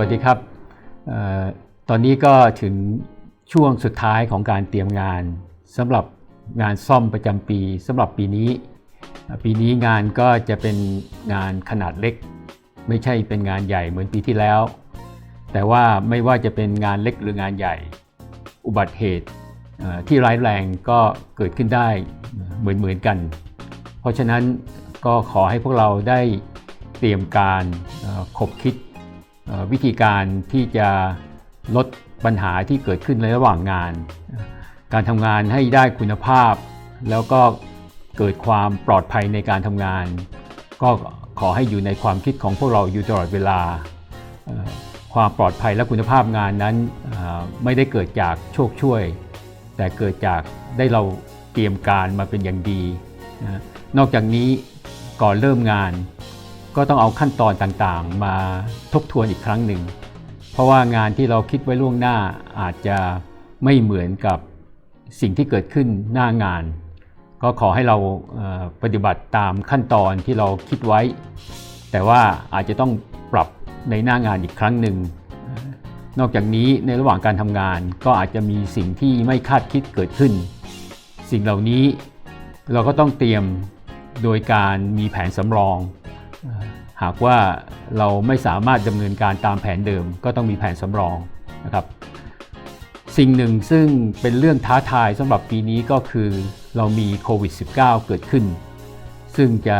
วัสดีครับออตอนนี้ก็ถึงช่วงสุดท้ายของการเตรียมงานสำหรับงานซ่อมประจำปีสำหรับปีนี้ ปีนี้งานก็จะเป็นงานขนาดเล็ก ไม่ใช่เป็นงานใหญ่เหมือนปีที่แล้ว แต่ว่าไม่ว่าจะเป็นงานเล็กหรืองานใหญ่ อุบัติเหตุที่ร้ายแรงก็เกิดขึ้นได้เหมือนเหมือนๆกัน เพราะฉะนั้นก็ขอให้พวกเราได้เตรียมการเอ่อคบคิด วิธีการที่จะลดปัญหาที่เกิดขึ้นในระหว่างงาน การทำงานให้ได้คุณภาพ แล้วก็เกิดความปลอดภัยในการทำงาน ก็ขอให้อยู่ในความคิดของพวกเราอยู่ตลอดเวลา ความปลอดภัยและคุณภาพงานนั้นไม่ได้เกิดจากโชคช่วย แต่เกิดจากได้เราเตรียมการมาเป็นอย่างดี นอกจากนี้ก่อนเริ่มงาน ก็ต้องเอาขั้นตอนต่างๆ มาทบทวนอีกครั้งหนึ่ง เพราะว่างานที่เราคิดไว้ล่วงหน้าอาจจะไม่เหมือนกับสิ่งที่เกิดขึ้นหน้างาน ก็ขอให้เราปฏิบัติตามขั้นตอนที่เราคิดไว้ แต่ว่าอาจจะต้องปรับในหน้างานอีกครั้งหนึ่ง นอกจากนี้ในระหว่างการทำงานก็อาจจะมีสิ่งที่ไม่คาดคิดเกิดขึ้น สิ่งเหล่านี้เราก็ต้องเตรียมโดยการมีแผนสำรอง หากว่าเราไม่สามารถดำเนินการตามแผนเดิม ก็ต้องมีแผนสำรองนะครับ สิ่งหนึ่งซึ่งเป็นเรื่องท้าทายสำหรับปีนี้ก็คือเรามีโควิด -19 เกิดขึ้น ซึ่งจะ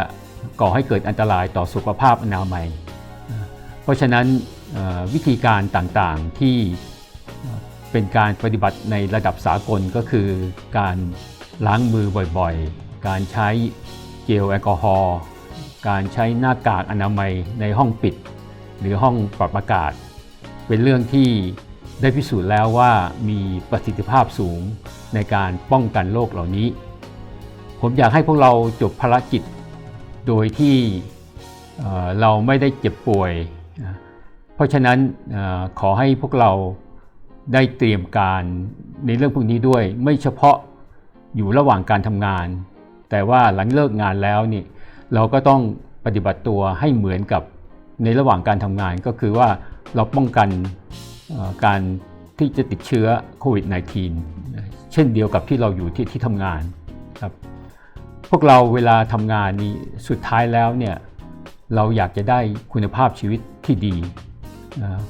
ก่อให้เกิดอันตรายต่อสุขภาพอนามัย เพราะฉะนั้นวิธีการต่างๆที่เอ่อเป็นการปฏิบัติในระดับสากลก็คือการล้างมือบ่อยๆ การใช้เจลแอลกอฮอล์ การใช้หน้ากากอนามัยในห้องปิด หรือห้องปรับอากาศ เป็นเรื่องที่ได้พิสูจน์แล้วว่ามีประสิทธิภาพสูงในการป้องกันโรคเหล่านี้ ผมอยากให้พวกเราจบภารกิจ โดยที่เราไม่ได้เจ็บป่วย เพราะฉะนั้นขอให้พวกเราได้เตรียมการในเรื่องพวกนี้ด้วย ไม่เฉพาะอยู่ระหว่างการทำงาน แต่ว่าหลังเลิกงานแล้วนี่ เราก็ต้องปฏิบัติตัวให้เหมือนกับในระหว่างการทำงานก็คือว่าเราป้องกันการที่จะติดเชื้อโควิด -19 เช่นเดียวกับที่เราอยู่ที่ที่ทำงานครับพวกเราเวลาทำงานนี้สุดท้ายแล้วเนี่ยเราอยากจะได้คุณภาพชีวิตที่ดี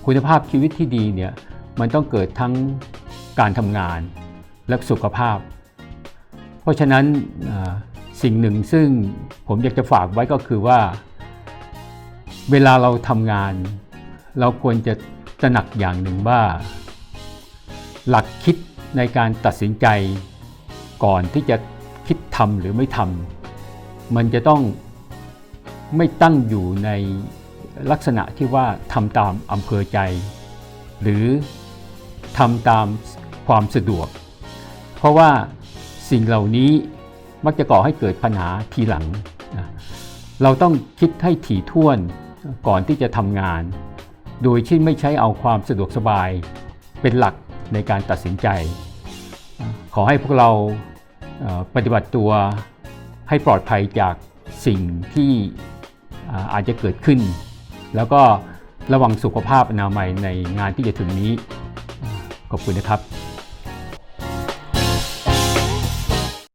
คุณภาพชีวิตที่ดีเนี่ยมันต้องเกิดทั้งการทำงานและสุขภาพ เพราะฉะนั้น สิ่งหนึ่งซึ่งผมอยากจะฝากไว้ก็คือว่า เวลาเราทำงาน เราควรจะตระหนักอย่างหนึ่งว่า หลักคิดในการตัดสินใจ ก่อนที่จะคิดทำหรือไม่ทำมันจะต้องไม่ตั้งอยู่ในลักษณะที่ว่าทำตามอำเภอใจ หรือทำตามความสะดวก เพราะว่าสิ่งเหล่านี้ มักจะก่อให้เกิดปัญหาทีหลัง เราต้องคิดให้ถี่ถ้วนก่อนที่จะทำงาน โดยที่ไม่ใช้เอาความสะดวกสบายเป็นหลักในการตัดสินใจ ขอให้พวกเราปฏิบัติตัวให้ปลอดภัยจากสิ่งที่อาอาจจะเกิดขึ้น แล้วก็ระวังสุขภาพอนามัยในงานที่จะถึงนี้ ขอบคุณนะครับ